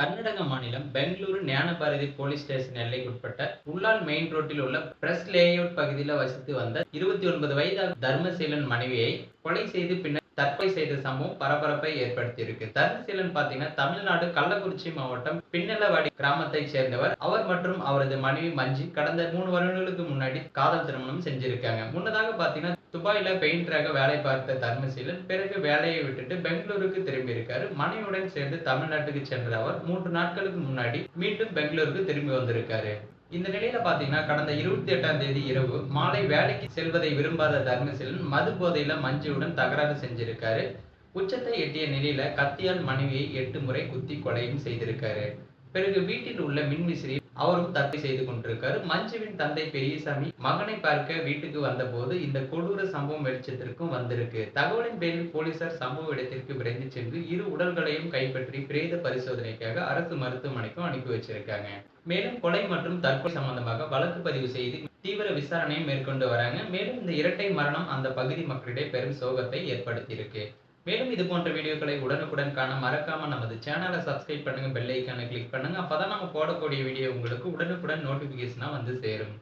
கர்நாடக மாநிலம் Bengaluru Gnanabharathi police station எல்லைக்குட்பட்ட உள்ளால் main ரோட்டில் உள்ள பிரஸ் லேஅவுட் பகுதியில் வசித்து வந்த இருபத்தி ஒன்பது வயதான தர்மசீலன் மனைவியை கொலை செய்து பின்னர் தற்கொலை செய்த சம்பவம் பரபரப்பை ஏற்படுத்தியிருக்கு. தர்மசீலன் பாத்தீங்கன்னா தமிழ்நாடு கள்ளக்குறிச்சி மாவட்டம் பின்னலவாடி கிராமத்தை சேர்ந்தவர். அவர் மற்றும் அவரது மனைவி மஞ்சி கடந்த மூணு வருடங்களுக்கு முன்னாடி காதல் திருமணம் செஞ்சிருக்காங்க. முன்னதாக பாத்தீங்கன்னா துபாயில பெயிண்டராக வேலை பார்த்த தர்மசீலன் பிறகு வேலையை விட்டுட்டு பெங்களூருக்கு திரும்பி இருக்காரு மனைவியுடன் சேர்ந்து தமிழ்நாட்டுக்கு சென்ற அவர் மூன்று நாட்களுக்கு முன்னாடி மீண்டும் பெங்களூருக்கு திரும்பி வந்திருக்காரு. இந்த நிலையில பாத்தீங்கன்னா கடந்த இருபத்தி எட்டாம் தேதி இரவு மாலை வேலைக்கு செல்வதை விரும்பாத தர்மசீலன் மது போதையில மஞ்சுவுடன் தகராறு செஞ்சிருக்காரு. உச்சத்தை எட்டிய நிலையில கத்தியால் மனைவியை எட்டு முறை குத்தி கொலையும் செய்திருக்காரு. பிறகு வீட்டில் உள்ள மின்விசிறி அவரும் தற்கொலை செய்து கொண்டிருக்காரு. மஞ்சுவின் தந்தை பெரியசாமி மகனை பார்க்க வீட்டுக்கு வந்தபோது இந்த கொடூர சம்பவம் வெளிச்சத்திற்கும் வந்திருக்கு. தகவலின் பேரில் போலீசார் சம்பவ இடத்திற்கு விரைந்து சென்று இரு உடல்களையும் கைப்பற்றி பிரேத பரிசோதனைக்காக அரசு மருத்துவமனைக்கும் அனுப்பி வச்சிருக்காங்க. மேலும் கொலை மற்றும் தற்கொலை சம்பந்தமாக வழக்கு பதிவு செய்து தீவிர விசாரணையை மேற்கொண்டு வராங்க. மேலும் இந்த இரட்டை மரணம் அந்த பகுதி மக்களிடையே பெரும் சோகத்தை ஏற்படுத்தியிருக்கு. மேலும் இது போன்ற வீடியோக்களை உடனுக்குடன் காண மறக்காம நமது சேனலை சப்ஸ்கிரைப் பண்ணுங்க பெல் ஐக்கானை கிளிக் பண்ணுங்க. அப்பதான் நம்ம போடக்கூடிய வீடியோ உங்களுக்கு உடனுக்குடன் நோட்டிபிகேஷனா வந்து சேரும்.